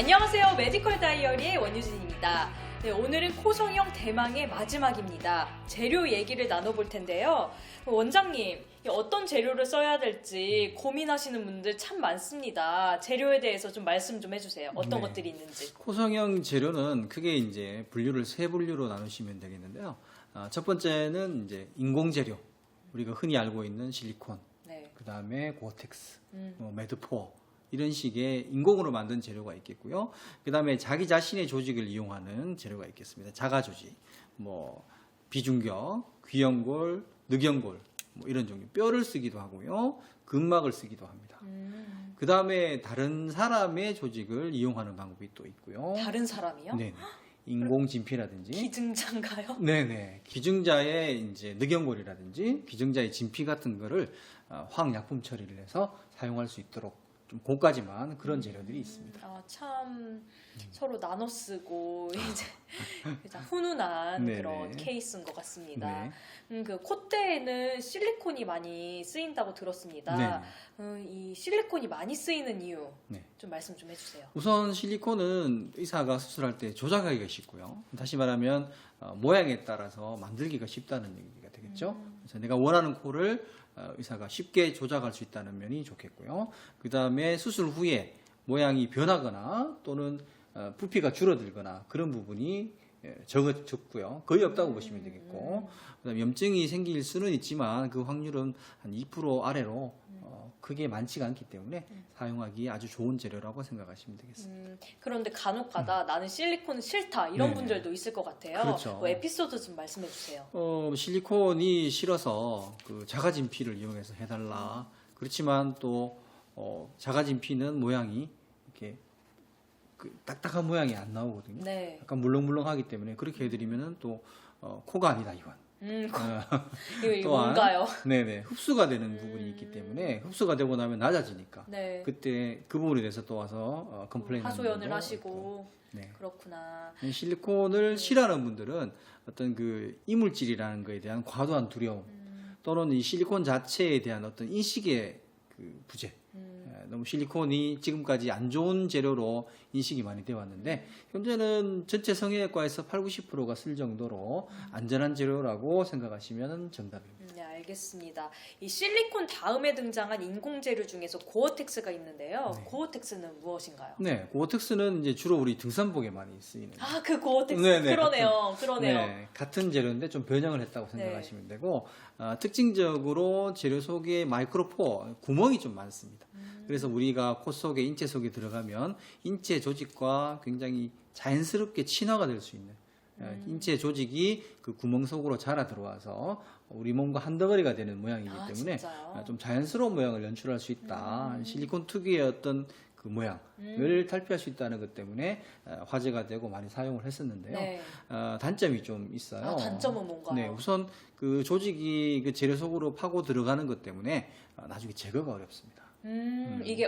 안녕하세요. 메디컬 다이어리의 원유진입니다. 네, 오늘은 코성형 대망의 마지막입니다. 재료 얘기를 나눠볼 텐데요. 원장님, 이 어떤 재료를 써야 될지 고민하시는 분들 참 많습니다. 재료에 대해서 좀 말씀 좀 해주세요. 어떤 네. 것들이 있는지. 코성형 재료는 크게 이제 분류를 세 분류로 나누시면 되겠는데요. 아, 첫 번째는 이제 인공 재료. 우리가 흔히 알고 있는 실리콘, 네. 그 다음에 고텍스, 음. 뭐 매드포어 이런 식의 인공으로 만든 재료가 있겠고요. 그 다음에 자기 자신의 조직을 이용하는 재료가 있겠습니다. 자가 조직, 뭐 비중격, 귀연골, 늑연골 뭐 이런 종류. 뼈를 쓰기도 하고요, 근막을 쓰기도 합니다. 음. 그 다음에 다른 사람의 조직을 이용하는 방법이 또 있고요. 다른 사람이요? 네네. 인공 진피라든지. 기증자인가요? 네네. 기증자의 이제 늑연골이라든지 기증자의 진피 같은 거를 어, 화학 약품 처리를 해서 사용할 수 있도록 좀 고까지만 그런 재료들이 있습니다. 아, 참 서로 나눠 쓰고 이제 훈훈한 네네. 그런 케이스인 것 같습니다. 네. 음, 그 콧대에는 실리콘이 많이 쓰인다고 들었습니다. 네네. 음, 이 실리콘이 많이 쓰이는 이유 네. 좀 말씀 좀 해주세요. 우선 실리콘은 의사가 수술할 때 조작하기가 쉽고요. 다시 말하면 어, 모양에 따라서 만들기가 쉽다는 얘기가 되겠죠. 그래서 내가 원하는 코를 어, 의사가 쉽게 조작할 수 있다는 면이 좋겠고요. 그 다음에 수술 후에 모양이 변하거나 또는 어, 부피가 줄어들거나 그런 부분이 예, 적, 적고요. 거의 없다고 보시면 되겠고, 그다음에 염증이 생길 수는 있지만 그 확률은 한 2% 아래로 어, 크게 많지가 않기 때문에 사용하기 아주 좋은 재료라고 생각하시면 되겠습니다. 음, 그런데 간혹가다 나는 실리콘 싫다 이런 네네. 분들도 있을 것 같아요. 그렇죠. 뭐 에피소드 좀 말씀해 주세요. 어, 실리콘이 싫어서 그 자가진피를 이용해서 해달라. 그렇지만 또 어, 자가진피는 모양이 이렇게 그 딱딱한 모양이 안 나오거든요. 네. 약간 물렁물렁하기 때문에 그렇게 해드리면은 또 어, 코가 아니다 이건. 음, 어, 이거, 이거 또한 뭔가요? 네네 흡수가 되는 부분이 있기 때문에 흡수가 되고 나면 낮아지니까 네. 그때 그 부분에 대해서 또 와서 어, 컴플레인 하소연을 하시고 네. 그렇구나. 실리콘을 싫어하는 분들은 어떤 그 이물질이라는 거에 대한 과도한 두려움 또는 이 실리콘 자체에 대한 어떤 인식의 그 부재. 음. 에, 너무 실리콘이 지금까지 안 좋은 재료로 인식이 많이 되어 왔는데 현재는 전체 성형외과에서 8, 90%가 쓸 정도로 안전한 재료라고 생각하시면 정답입니다. 음, 네, 알겠습니다. 이 실리콘 다음에 등장한 인공 재료 중에서 고어텍스가 있는데요. 네. 고어텍스는 무엇인가요? 네, 고어텍스는 이제 주로 우리 등산복에 많이 쓰이는 아, 그 고어텍스. 네, 네. 그러네요. 그러네요. 네, 같은 재료인데 좀 변형을 했다고 네. 생각하시면 되고 아, 특징적으로 재료 속에 마이크로포 구멍이 좀 많습니다. 음. 그래서 우리가 코 속에 인체 속에 들어가면 인체 조직과 굉장히 자연스럽게 친화가 될 수 있는 어, 음. 인체 조직이 그 구멍 속으로 자라 들어와서 우리 몸과 한 덩어리가 되는 모양이기 아, 때문에 진짜요? 아, 좀 자연스러운 모양을 연출할 수 있다. 음. 실리콘 특유의 어떤 그 모양을 탈피할 수 있다는 것 때문에 어, 화제가 되고 많이 사용을 했었는데요. 네. 어, 단점이 좀 있어요. 아, 단점은 뭔가요? 네, 우선 그 조직이 그 재료 속으로 파고 들어가는 것 때문에 어, 나중에 제거가 어렵습니다. 음, 이게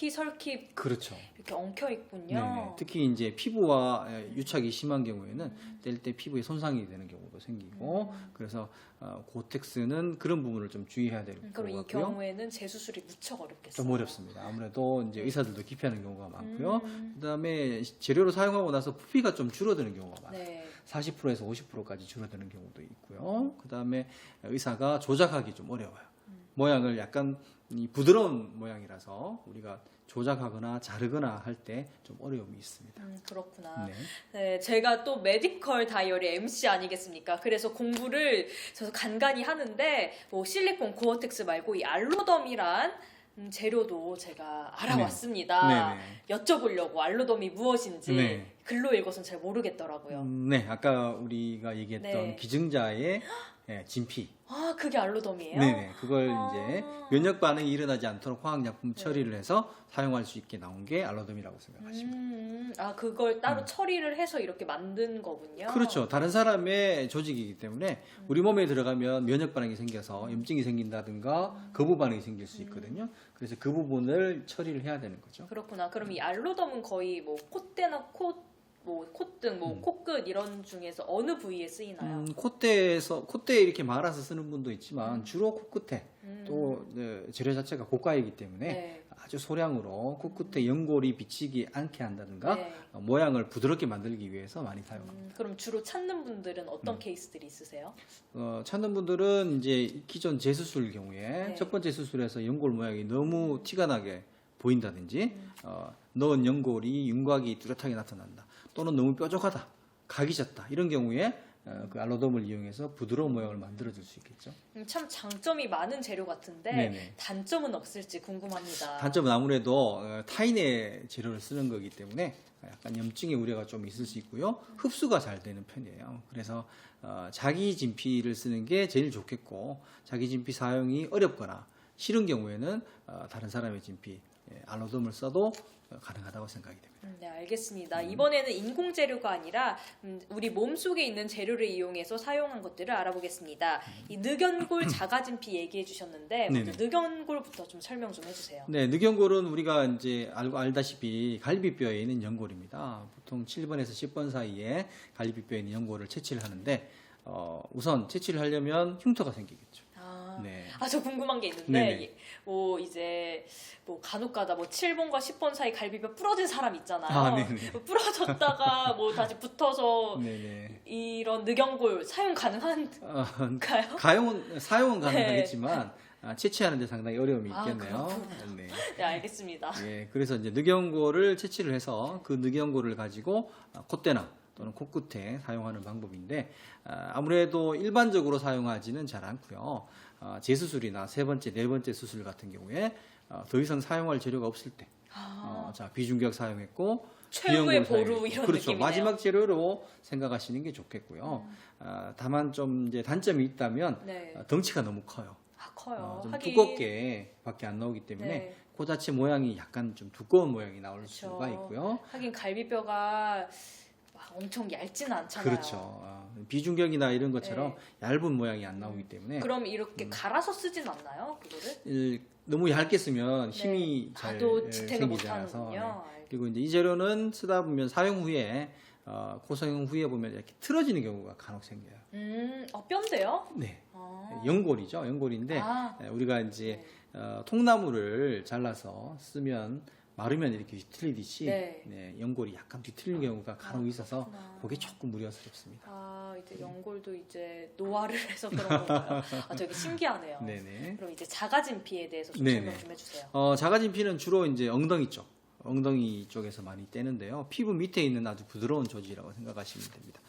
얽히설키 그렇죠. 이렇게 엉켜 있군요. 네, 특히 이제 피부와 에, 유착이 심한 경우에는 뗄 때 피부에 손상이 되는 경우도 생기고 그래서 어, 고텍스는 그런 부분을 좀 주의해야 될 음, 것 그럼 이 같고요. 경우에는 재수술이 무척 어렵겠어요. 좀 어렵습니다. 아무래도 이제 의사들도 기피하는 경우가 많고요. 음. 그다음에 재료로 사용하고 나서 부피가 좀 줄어드는 경우가 많아요. 네. 40%에서 50%까지 줄어드는 경우도 있고요. 그 다음에 의사가 조작하기 좀 어려워요. 모양을 약간 이 부드러운 모양이라서 우리가 조작하거나 자르거나 할 때 좀 어려움이 있습니다. 음, 그렇구나. 네. 네, 제가 또 메디컬 다이어리 MC 아니겠습니까? 그래서 공부를 저도 간간히 하는데 뭐 실리콘 고어텍스 말고 이 알로덤이란 음, 재료도 제가 알아왔습니다. 네, 여쭤보려고 알로덤이 무엇인지 네. 글로 읽어서는 잘 모르겠더라고요. 음, 네, 아까 우리가 얘기했던 네. 기증자의 예, 진피. 아, 그게 알로덤이에요? 네네. 그걸 아. 이제 면역 반응이 일어나지 않도록 화학약품 처리를 해서 사용할 수 있게 나온 게 알로덤이라고 생각하시면 돼요. 음, 아, 그걸 따로 처리를 해서 이렇게 만든 거군요. 그렇죠. 다른 사람의 조직이기 때문에 우리 몸에 들어가면 면역 반응이 생겨서 염증이 생긴다든가 거부 반응이 생길 수 있거든요. 그래서 그 부분을 처리를 해야 되는 거죠. 그렇구나. 그럼 이 알로덤은 거의 뭐 콧대나 코 뭐 콧등, 뭐 코끝 이런 중에서 어느 부위에 쓰이나요? 음, 콧대에서 콧대에 이렇게 말아서 쓰는 분도 있지만 주로 코끝에 음. 또 네, 재료 자체가 고가이기 때문에 네. 아주 소량으로 코끝에 연골이 비치지 않게 한다든가 네. 어, 모양을 부드럽게 만들기 위해서 많이 사용합니다. 음, 그럼 주로 찾는 분들은 어떤 음. 케이스들이 있으세요? 어, 찾는 분들은 이제 기존 재수술 경우에 네. 첫 번째 수술에서 연골 모양이 너무 티가 나게 보인다든지 음. 어, 넣은 연골이 윤곽이 뚜렷하게 나타난다 또는 너무 뾰족하다 각이 졌다 이런 경우에 어, 그 알로돔을 이용해서 부드러운 모양을 만들어 줄 수 있겠죠. 음, 참 장점이 많은 재료 같은데 네네. 단점은 없을지 궁금합니다. 단점은 아무래도 어, 타인의 재료를 쓰는 거기 때문에 약간 염증의 우려가 좀 있을 수 있고요. 흡수가 잘 되는 편이에요. 그래서 어, 자기 진피를 쓰는 게 제일 좋겠고 자기 진피 사용이 어렵거나 싫은 경우에는 어, 다른 사람의 진피 예, 알로돔을 써도 어, 가능하다고 생각이 됩니다. 음, 네, 알겠습니다. 이번에는 인공 재료가 아니라 음, 우리 몸 속에 있는 재료를 이용해서 사용한 것들을 알아보겠습니다. 이 늑연골 자가진피 얘기해 주셨는데 먼저 네네. 늑연골부터 좀 설명 좀 해주세요. 네, 늑연골은 우리가 이제 알고 알다시피 갈비뼈에 있는 연골입니다. 보통 7번에서 10번 사이에 갈비뼈에 있는 연골을 채취를 하는데 어, 우선 채취를 하려면 흉터가 생기겠죠. 아, 네. 아, 저 궁금한 게 있는데, 네네. 이- 뭐, 이제, 뭐, 간혹 가다 뭐, 7번과 10번 사이 갈비뼈 부러진 사람 있잖아요. 아, 네네. 뭐 부러졌다가, 뭐, 다시 붙어서, 네네. 이런 늑연골 사용 가능한가요? 어, 가용은 사용은 가능하겠지만 아, 채취하는 데 상당히 어려움이 아, 있겠네요. 그렇구나. 네. 네, 알겠습니다. 예, 그래서 이제 늑연골을 채취를 해서 그 늑연골을 가지고 아, 콧대나 또는 코끝에 사용하는 방법인데 아, 아무래도 일반적으로 사용하지는 잘 않고요. 아, 재수술이나 세 번째, 네 번째 수술 같은 경우에 아, 더 이상 사용할 재료가 없을 때, 아, 어, 자 비중격 사용했고 최후의 보루. 이런 그렇죠. 느낌이네요. 음. 마지막 재료로 생각하시는 게 좋겠고요. 아, 다만 좀 이제 단점이 있다면 네. 아, 덩치가 너무 커요. 아, 커요. 어, 좀 하긴- 두껍게 밖에 안 나오기 때문에 네. 코 자체 모양이 약간 좀 두꺼운 모양이 나올 그렇죠. 수가 있고요. 하긴 갈비뼈가 막 엄청 얇지는 않잖아요. 그렇죠. 어, 비중격이나 이런 것처럼 네. 얇은 모양이 안 나오기 때문에 그럼 이렇게 음. 갈아서 쓰진 않나요? 그거를? 일- 너무 얇게 쓰면 힘이 네. 잘 나도 예, 지탱을 생기지 않아서 못하는군요. 네. 그리고 이제 이 재료는 쓰다 보면 사용 후에 어, 고사용 후에 보면 이렇게 틀어지는 경우가 간혹 생겨요. 음, 어, 뼈인데요? 네, 아. 연골이죠. 연골인데 아, 예, 우리가 이제 어, 통나무를 잘라서 쓰면 마르면 이렇게 뒤틀리듯이 네. 네, 연골이 약간 뒤틀리는 경우가 간혹 있어서 그렇구나. 그게 조금 우려스럽습니다. 아, 이제 연골도 이제 노화를 해서 그런 건가요? 아, 되게 신기하네요. 네네. 그럼 이제 자가진 피에 대해서 좀 네네. 설명 좀 해주세요. 어, 자가진피는 주로 이제 엉덩이 쪽, 엉덩이 쪽에서 많이 떼는데요. 피부 밑에 있는 아주 부드러운 조직이라고 생각하시면 됩니다.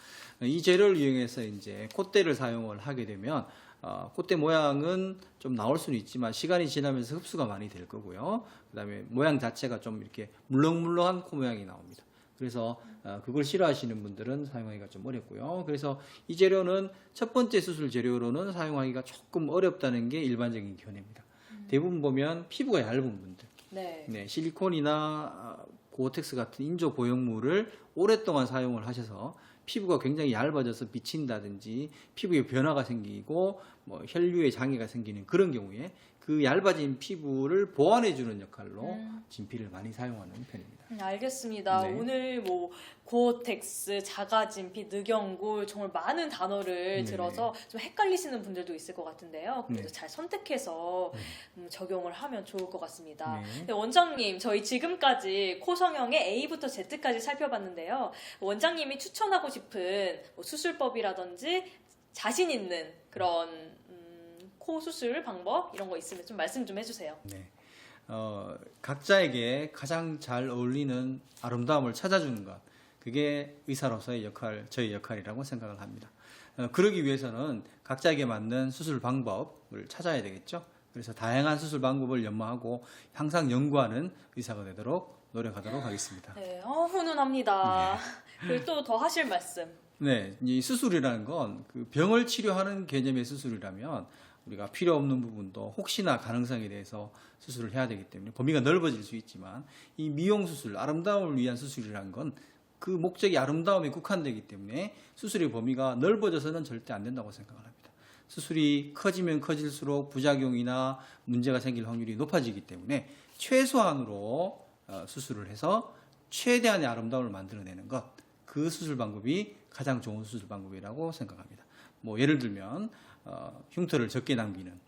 이 재료를 이용해서 이제 콧대를 사용을 하게 되면 어, 콧대 모양은 좀 나올 수는 있지만 시간이 지나면서 흡수가 많이 될 거고요. 그다음에 모양 자체가 좀 이렇게 물렁물렁한 코 모양이 나옵니다. 그래서 어, 그걸 싫어하시는 분들은 사용하기가 좀 어렵고요. 그래서 이 재료는 첫 번째 수술 재료로는 사용하기가 조금 어렵다는 게 일반적인 견해입니다. 대부분 보면 피부가 얇은 분들, 네. 네, 실리콘이나 아, 고어텍스 같은 인조 보형물을 오랫동안 사용을 하셔서 피부가 굉장히 얇아져서 비친다든지 피부에 변화가 생기고 뭐 혈류에 장애가 생기는 그런 경우에 그 얇아진 피부를 보완해주는 역할로 음. 진피를 많이 사용하는 편입니다. 음, 알겠습니다. 네. 오늘 뭐 고텍스, 자가진피, 늑연골 정말 많은 단어를 네네. 들어서 좀 헷갈리시는 분들도 있을 것 같은데요. 그래도 네. 잘 선택해서 음, 적용을 하면 좋을 것 같습니다. 네. 네, 원장님, 저희 지금까지 코 성형의 A부터 Z까지 살펴봤는데요. 원장님이 추천하고 싶은 뭐 수술법이라든지 자신 있는 그런 음, 코 수술 방법 이런 거 있으면 좀 말씀 좀 해주세요. 네. 어, 각자에게 가장 잘 어울리는 아름다움을 찾아주는 것. 그게 의사로서의 역할, 저희 역할이라고 생각을 합니다. 어, 그러기 위해서는 각자에게 맞는 수술 방법을 찾아야 되겠죠. 그래서 다양한 수술 방법을 연마하고 항상 연구하는 의사가 되도록 노력하도록 하겠습니다. 네, 어, 훈훈합니다. 그리고 또 더 하실 말씀. 네, 이 수술이라는 건 그 병을 치료하는 개념의 수술이라면 우리가 필요 없는 부분도 혹시나 가능성에 대해서 수술을 해야 되기 때문에 범위가 넓어질 수 있지만 이 미용 수술, 아름다움을 위한 수술이라는 건 그 목적이 아름다움에 국한되기 때문에 수술의 범위가 넓어져서는 절대 안 된다고 생각을 합니다. 수술이 커지면 커질수록 부작용이나 문제가 생길 확률이 높아지기 때문에 최소한으로 어, 수술을 해서 최대한의 아름다움을 만들어내는 것. 그그 수술 방법이 가장 좋은 수술 방법이라고 생각합니다. 뭐 예를 들면 어, 흉터를 적게 남기는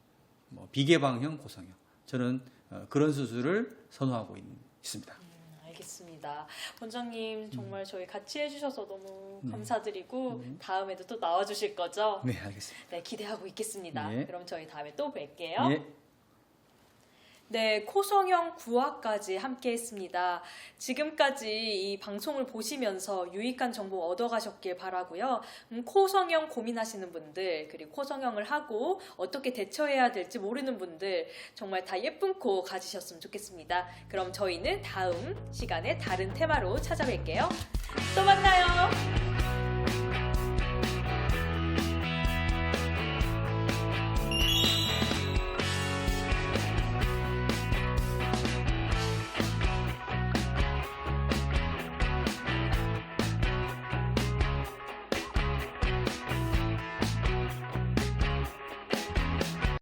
뭐 비개방형 고성형 저는 어, 그런 수술을 선호하고 있, 있습니다. 음, 알겠습니다. 원장님 정말 저희 같이 해주셔서 너무 네. 감사드리고 다음에도 또 나와주실 거죠? 네, 알겠습니다. 네, 기대하고 있겠습니다. 예. 그럼 저희 다음에 또 뵐게요. 예. 네, 코성형 구화까지 함께 했습니다. 지금까지 이 방송을 보시면서 유익한 정보 얻어가셨길 바라고요. 음, 코성형 고민하시는 분들, 그리고 코성형을 하고 어떻게 대처해야 될지 모르는 분들, 정말 다 예쁜 코 가지셨으면 좋겠습니다. 그럼 저희는 다음 시간에 다른 테마로 찾아뵐게요. 또 만나요.